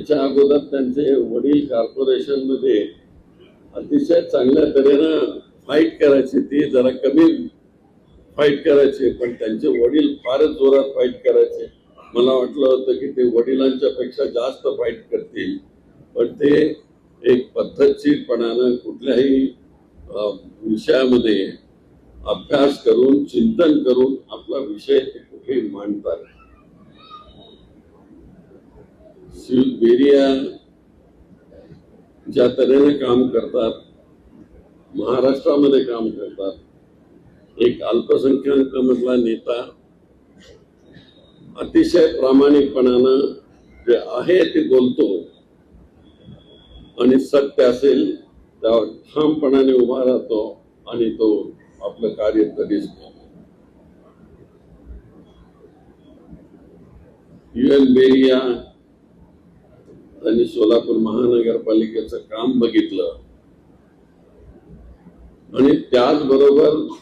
त्याच्या अगोदर त्यांचे वडील कॉर्पोरेशनमध्ये अतिशय चांगल्या तऱ्हेनं फाईट करायचे ते जरा कमी फाईट करायचे पण त्यांचे वडील फारच जोरात फाईट करायचे. मला वाटलं होतं की ते वडिलांच्या पेक्षा जास्त फाईट करतील पण ते एक पद्धतशीरपणानं कुठल्याही विषयामध्ये अभ्यास करून चिंतन करून आपला विषय ते कुठेही मांडतात. सिविल बेरिया ज्या तऱ्हेने काम करतात महाराष्ट्रामध्ये काम करतात एक अल्पसंख्याक मधला नेता अतिशय प्रामाणिकपणानं जे आहे ते बोलतो आणि सत्य असेल त्यावर ठामपणाने उभा राहतो आणि तो आपलं कार्य कधीच युएन बेरिया त्यांनी सोलापूर महानगरपालिकेचं काम बघितलं. आणि त्याचबरोबर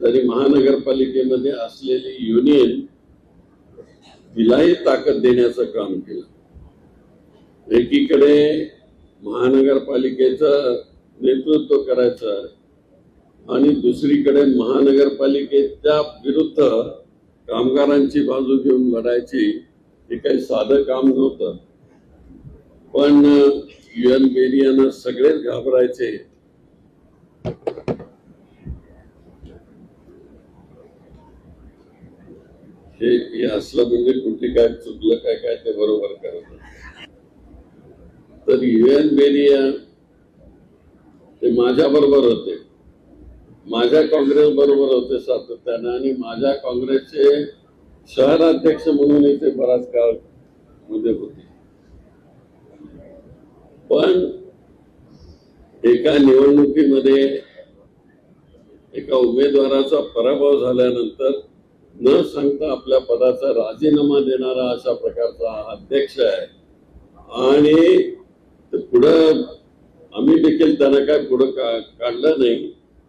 तरी महानगरपालिकेमध्ये असलेली युनियन तिलाही ताकद देण्याचं काम केलं. एकीकडे महानगरपालिकेचं नेतृत्व करायचं आणि दुसरीकडे महानगरपालिकेच्या विरुद्ध कामगारांची बाजू घेऊन लढायची हे काही साधं काम नव्हतं. पण युएन बेरियानं सगळेच घाबरायचे. हे असलं म्हणजे कुठे काय चुकलं काय काय ते बरोबर करत तर युएन बेरिया ते माझ्या बरोबर होते. माझ्या काँग्रेस बरोबर होते सातत्यानं आणि माझ्या काँग्रेसचे शहराध्यक्ष म्हणून ते बराच काळमध्ये होते. पण एका निवडणुकीमध्ये एका उमेदवाराचा पराभव झाल्यानंतर न सांगता आपल्या पदाचा राजीनामा देणारा अशा प्रकारचा अध्यक्ष आहे. आणि पुढं आम्ही देखील त्यांना काय पुढं का काढलं नाही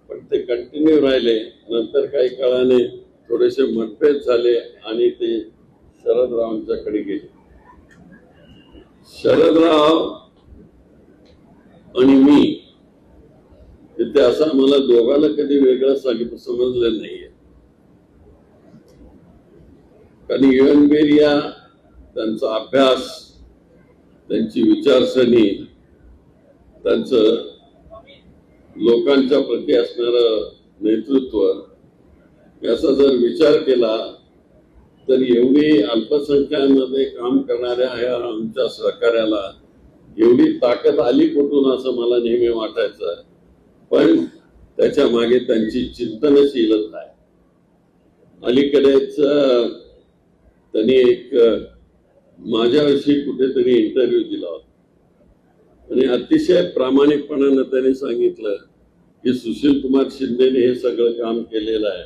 पण ते कंटिन्यू राहिले. नंतर काही काळाने थोडेसे मतभेद झाले आणि ते शरदरावांच्याकडे गेले. शरदराव आणि मी ते असं आम्हाला दोघांना कधी वेगळं सांगितलं समजलं नाहीये. कारण युएन या त्यांचा अभ्यास त्यांची विचारसरणी त्यांचं लोकांच्या प्रती असणार नेतृत्व याचा जर विचार केला तर एवढी अल्पसंख्यामध्ये काम करणाऱ्या ह्या आमच्या सहकार्याला एवढी ताकद आली कुठून असं मला नेहमी वाटायचं पण त्याच्यामागे त्यांची चिंतनशीलता आहे अलीकडेच त्यांनी एक माझ्याविषयी कुठेतरी इंटरव्ह्यू दिला होता. आणि अतिशय प्रामाणिकपणानं त्यांनी सांगितलं की सुशील कुमार शिंदेने हे सगळं काम केलेलं आहे.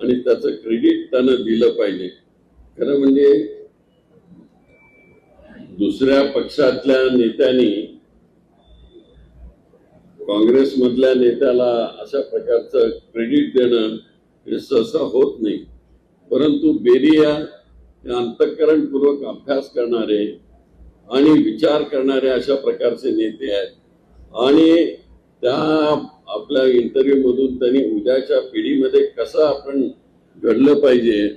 आणि त्याचं क्रेडिट त्यानं दिलं पाहिजे. खरं म्हणजे दुसऱ्या पक्षातल्या नेत्यांनी काँग्रेसमधल्या नेत्याला अशा प्रकारचं क्रेडिट देणं हे सहसा होत नाही. परंतु बेरिया हे अंतःकरणपूर्वक अभ्यास करणारे आणि विचार करणारे अशा प्रकारचे नेते आहेत. आणि त्या आपल्या इंटरव्ह्यूमधून त्यांनी उद्याच्या पिढीमध्ये कसं आपण घडलं पाहिजे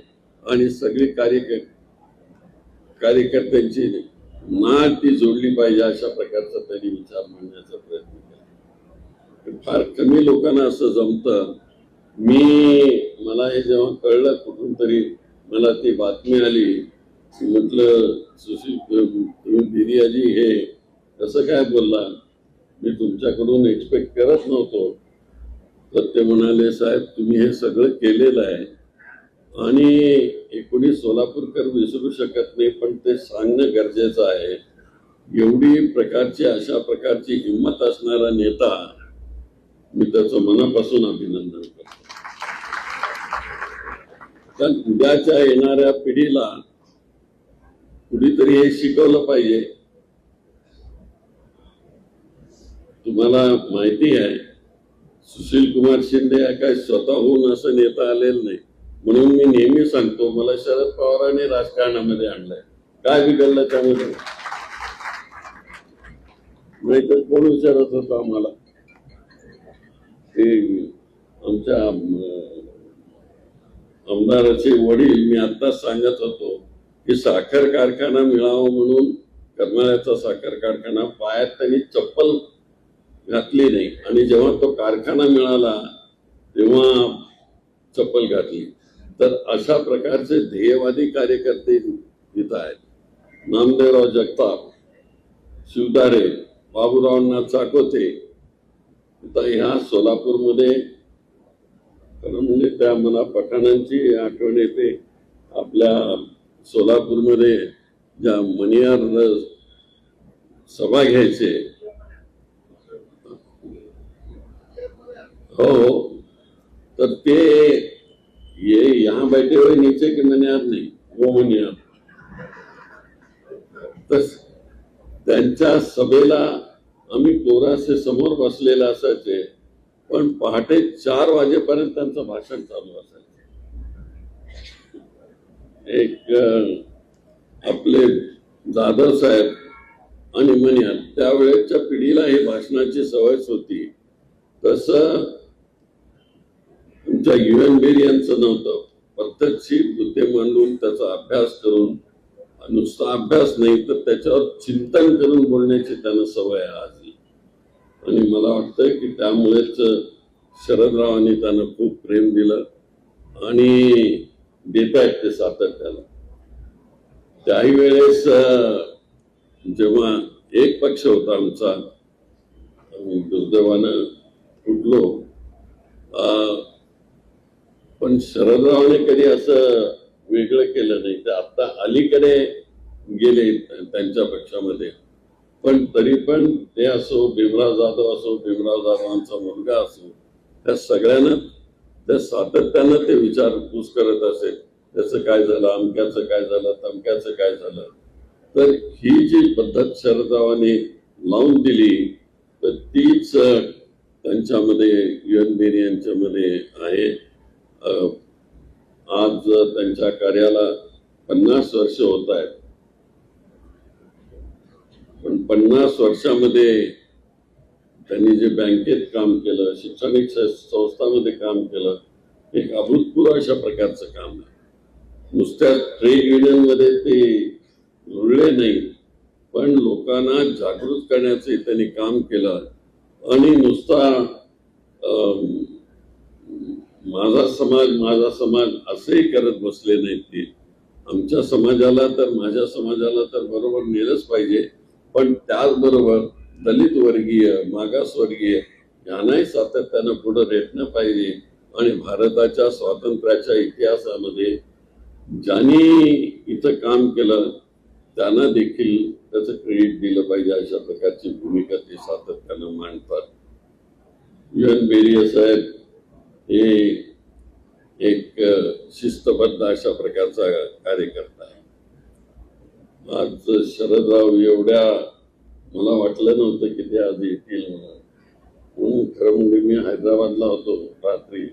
आणि सगळी कार्य कार्यकर्त्यांची नाळ ती जोडली पाहिजे अशा प्रकारचा त्यांनी विचार मांडण्याचा प्रयत्न केला. फार कमी लोकांना असं जमतं. मी मला हे जेव्हा कळलं कुठून तरी मला ती बातमी आली की म्हटलं सुशील तुम्ही हे कसं काय बोलला? मी तुमच्याकडून एक्सपेक्ट करत नव्हतो. तर ते म्हणाले साहेब तुम्ही हे सगळं केलेलं आहे. आणि एकोणी सोलापूरकर विसरू शकत नाही पण ते सांगणं गरजेचं आहे. एवढी प्रकारची अशा प्रकारची हिंमत असणारा नेता मी त्याचं मनापासून अभिनंदन करतो. कारण उद्याच्या येणाऱ्या पिढीला कुणीतरी हे शिकवलं पाहिजे. तुम्हाला माहिती आहे सुशील कुमार शिंदे हा काय स्वतःहून असं नेता आलेलं नाही. म्हणून मी नेहमी सांगतो मला शरद पवारांनी राजकारणामध्ये आणलंय. काय बिघडलं त्यामध्ये? नाहीतर कोण विचारत होतो आम्हाला? ते आमच्या आमदाराचे वडील मी आत्ताच सांगत होतो की साखर कारखाना मिळावा म्हणून करणाऱ्याचा साखर कारखाना पायात त्यांनी चप्पल घातली नाही. आणि जेव्हा तो कारखाना मिळाला तेव्हा चप्पल घातली. तर अशा प्रकारचे ध्येयवादी कार्यकर्ते इथं आहेत. नामदेवराव जगताप शिवदारे बाबूरावांना चाकोते. आता ह्या सोलापूरमध्ये खरं म्हणजे त्या मला पठाणांची आठवण येते. आपल्या सोलापूरमध्ये ज्या मणियार सभा घ्यायचे. हो. हो. तर ते यहाँ बैठे हुए नीचे के याद नहीं वो मनियार तर त्यांच्या सभेला आम्ही पोरासे समोर बसलेले असायचे पण पहाटे चार वाजेपर्यंत त्यांचं भाषण चालू असायचं. एक आपले जाधव साहेब आणि मनियार त्यावेळेच्या पिढीला हे भाषणाची सवयच होती. तसं तुमच्या युएन बेर यांचं नव्हतं. प्रत्यक्षी मुद्दे मांडून त्याचा अभ्यास करून नुसता अभ्यास नाही तर त्याच्यावर चिंतन करून बोलण्याची त्यांना सवय आहे आजही. आणि मला वाटतं की त्यामुळेच शरदरावांनी त्यांना खूप प्रेम दिलं आणि देत आहेत ते सातत्याला त्याही वेळेस जेव्हा एक पक्ष होता आमचा दुर्दैवानं फुटलो अं, पण शरदरावने कधी असं वेगळं केलं नाही. तर आता अलीकडे गेले त्यांच्या पक्षामध्ये पण तरी पण ते असो भीमराव जाधव असो भीमराव जाधवांचा मुलगा असो त्या सगळ्यांना त्या सातत्यानं ते विचारपूस करत असेल. त्याचं काय झालं अमक्याचं काय झालं तमक्याचं काय झालं. तर ही जी पद्धत शरदरावांनी लावून दिली तर तीच त्यांच्यामध्ये युएन बेरी यांच्यामध्ये आहे. आज त्यांच्या कार्याला पन्नास वर्ष होत आहेत पण पन्नास वर्षामध्ये त्यांनी जे बँकेत काम केलं शैक्षणिक स- संस्थांमध्ये काम केलं एक अभूतपूर्व अशा प्रकारचं काम आहे. नुसत्या ट्रेड युनियनमध्ये ते रुळले नाही पण लोकांना जागृत करण्याचे त्यांनी काम केलं आणि नुसता माझा समाज माझा समाज असंही करत बसले नाहीत ते. आमच्या समाजाला तर माझ्या समाजाला तर बरोबर नेलंच पाहिजे. पण त्याचबरोबर दलित वर्गीय मागासवर्गीय यांनाही सातत्यानं पुढे रेटणं पाहिजे. आणि भारताच्या स्वातंत्र्याच्या इतिहासामध्ये ज्यांनी इथं काम केलं त्यांना देखील त्याचं क्रेडिट दिलं पाहिजे अशा प्रकारची भूमिका ते सातत्यानं मांडतात. युएन बेरिया साहेब हे एक शिस्तबद्ध अशा प्रकारचा कार्यकर्ता आहे. आज शरदराव एवढ्या मला वाटलं नव्हतं की ते आज येतील म्हणून. म्हणून खरं म्हणजे मी हैदराबादला होतो रात्री.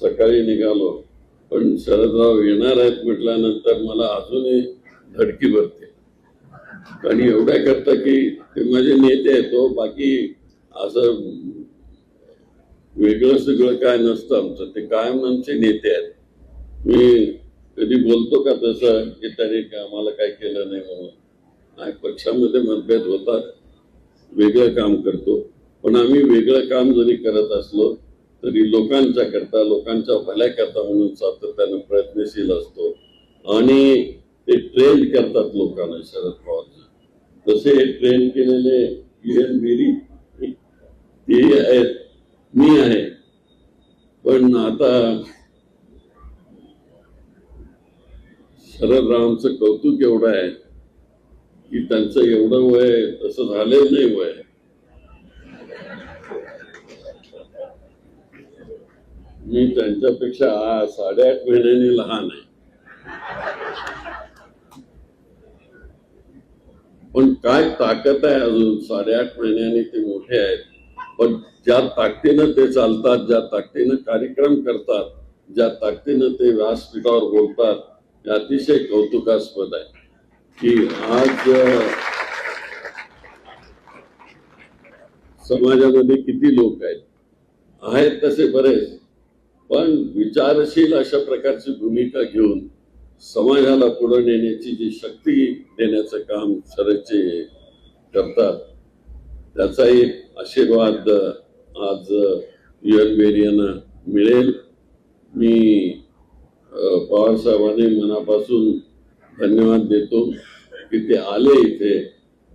सकाळी निघालो. पण शरदराव येणार आहेत म्हटल्यानंतर मला अजूनही धडकी भरते. आणि एवढ्या करता की ते माझे नेते आहेत तो बाकी असं वेगळं सगळं काय नसतं आमचं. ते कायम आमचे नेते आहेत. मी कधी बोलतो का तसं की त्याने का आम्हाला काय केलं नाही म्हणून. नाही पक्षामध्ये मतभेद होतात. वेगळं काम करतो. पण आम्ही वेगळं काम जरी करत असलो तरी लोकांच्या करता लोकांच्या भल्या करता म्हणून सातत्यानं प्रयत्नशील असतो. आणि ते ट्रेन करतात लोकांना शरद पवारचं. तसे ट्रेन केलेले युएन बेरी ते आहेत. मी आहे. पण आता शरदरावांचं कौतुक एवढं आहे की त्यांचं एवढं वय तसं झालं नाही वय. मी त्यांच्यापेक्षा साडेआठ महिन्यांनी लहान आहे. पण काय ताकद आहे अजून? साडेआठ महिन्यांनी ते मोठे आहेत. पण ज्या ताकदीनं ते चालतात ज्या ताकदीनं कार्यक्रम करतात ज्या ताकदीनं ते व्यासपीठावर बोलतात हे अतिशय कौतुकास्पद आहे. की आज समाजामध्ये किती लोक आहेत? आहेत तसे बरेच. पण विचारशील अशा प्रकारची भूमिका घेऊन समाजाला पुढे नेण्याची जी शक्ती देण्याचं काम सरचे करतात त्याचाही एक आशीर्वाद आज युएन बेरियांना मिळेल. मी पवारसाहेबांनी मनापासून धन्यवाद देतो की ते आले इथे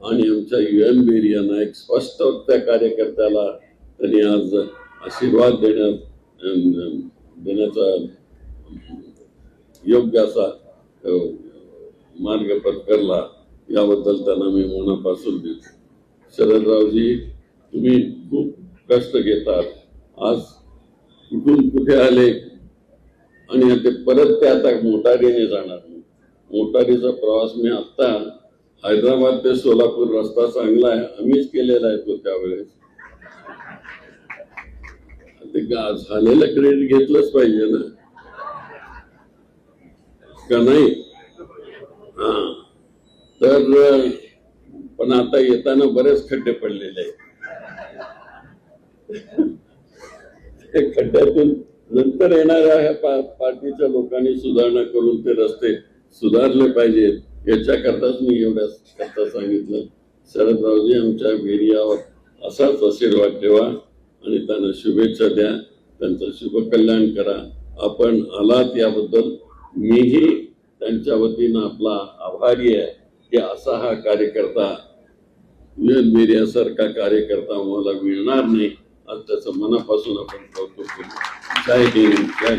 आणि आमच्या युएन बेरियांना एक स्पष्ट त्या कार्यकर्त्याला त्यांनी आज आशीर्वाद देण्यात देण्याचा योग्य असा मार्ग पत्करला. याबद्दल त्यांना मी मनापासून देतो. शरदरावजी तुम्ही खूप कष्ट घेतात. आज कुठून कुठे आले? आणि ते परत ते आता मोटारीने जाणार. मोटारीचा प्रवास मी आता हैदराबाद ते सोलापूर रस्ता चांगला आहे. आम्हीच केलेला आहे तो त्यावेळेस. ते झालेलं क्रेडिट घेतलंच पाहिजे ना. का नाही? हा. तर पण आता येताना बरेच खड्डे पडलेले आहेत. खड्ड्यातून नंतर येणाऱ्या ह्या पा- पार्टीच्या लोकांनी सुधारणा करून ते रस्ते सुधारले पाहिजेत. याच्याकरताच मी एवढ्या करता सांगितलं. शरदरावजी आमच्या वीर्यावर असाच आशीर्वाद ठेवा आणि त्यांना शुभेच्छा द्या. त्यांचं शुभकल्याण करा. आपण आलात याबद्दल मीही त्यांच्या वतीनं आपला आभारी आहे. की असा हा कार्यकर्ता युएन मीडियासारखा कार्यकर्ता मला मिळणार नाही। आज त्याचं मनापासून आपण कौतुक करू जय हिंद जय